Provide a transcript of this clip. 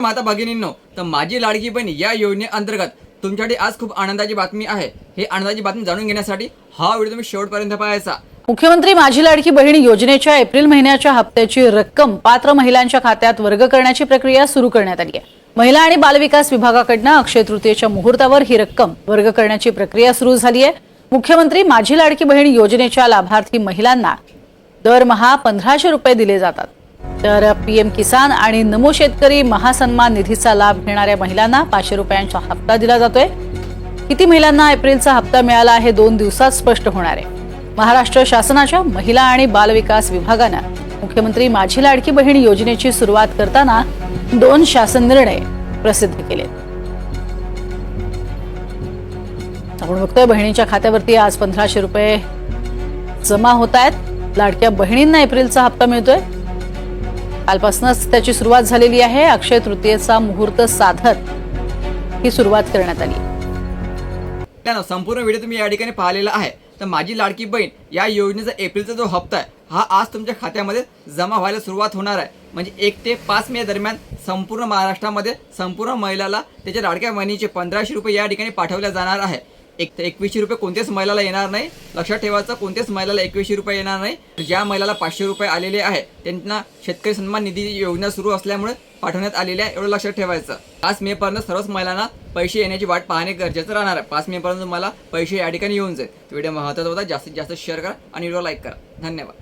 माता भगिनींनो तर माझी लाडकी बहीण या योजनेअंतर्गत तुमच्यासाठी आज खूप आनंदाची बातमी आहे. हे आनंदाची बातमी जाणून घेण्यासाठी हा व्हिडिओ तुम्ही शेवटपर्यंत पाहायचा. मुख्यमंत्री माझी लाडकी बहीण योजनेच्या एप्रिल महिन्याच्या हप्त्याची रक्कम पात्र महिलांच्या खात्यात वर्ग करण्याची प्रक्रिया सुरू करण्यात आली आहे. महिला आणि बालविकास विभागाकडनं अक्षय तृतीयेच्या मुहूर्तावर ही रक्कम वर्ग करण्याची प्रक्रिया सुरू झाली आहे. मुख्यमंत्री माझी लाडकी बहीण योजनेच्या लाभार्थी महिलांना दरमहा पंधराशे रुपये दिले जातात. तर पीएम किसान आणि नमो शेतकरी महासन्मान निधीचा लाभ घेणाऱ्या महिलांना पाचशे रुपयांचा हप्ता दिला जातोय. किती महिलांना एप्रिलचा हप्ता मिळाला हे दोन दिवसात स्पष्ट होणार आहे. महाराष्ट्र शासनाच्या महिला आणि बालविकास विभागानं मुख्यमंत्री माझी लाडकी बहीण योजनेची सुरुवात करताना दोन शासन निर्णय प्रसिद्ध केले. आपण बघतोय बहिणीच्या खात्यावरती आज पंधराशे रुपये जमा होत आहेत. लाडक्या बहिणींना एप्रिलचा हप्ता मिळतोय. कालपासूनच त्याची सुरुवात झालेली आहे. अक्षय तृतीयेचा मुहूर्त साधत ही सुरुवात करण्यात आली. त्यानं संपूर्ण व्हिडिओ तुम्ही या ठिकाणी पाहिलेला आहे. तर माझी लाडकी बहीण या योजनेचा एप्रिलचा जो हप्ता आहे हा आज तुमच्या खात्यामध्ये जमा व्हायला सुरुवात होणार आहे. म्हणजे एक ते पाच मे दरम्यान संपूर्ण महाराष्ट्रामध्ये संपूर्ण महिलाला त्याच्या लाडक्या बहिणीचे पंधराशे रुपये या ठिकाणी पाठवल्या जाणार आहे. एक एकवीसशे रुपये कोणत्याच महिलाला येणार नाही. लक्षात ठेवायचं कोणत्याच महिलाला एकवीसशे रुपये येणार नाही. ज्या महिलाला पाचशे रुपये आलेले आहे त्यांना शेतकरी सन्मान निधी योजना सुरू असल्यामुळे पाठवण्यात आलेल्या आहे एवढं लक्षात ठेवायचं. पाच मे पर्यंत सर्वच महिलांना पैसे येण्याची वाट पाहणे गरजेचं राहणार आहे. पाच मे पर्यंत तुम्हाला पैसे या ठिकाणी येऊन जाईल. व्हिडिओ महत्त्वाचा होता जास्तीत जास्त शेअर करा आणि व्हिडिओ लाईक करा. धन्यवाद.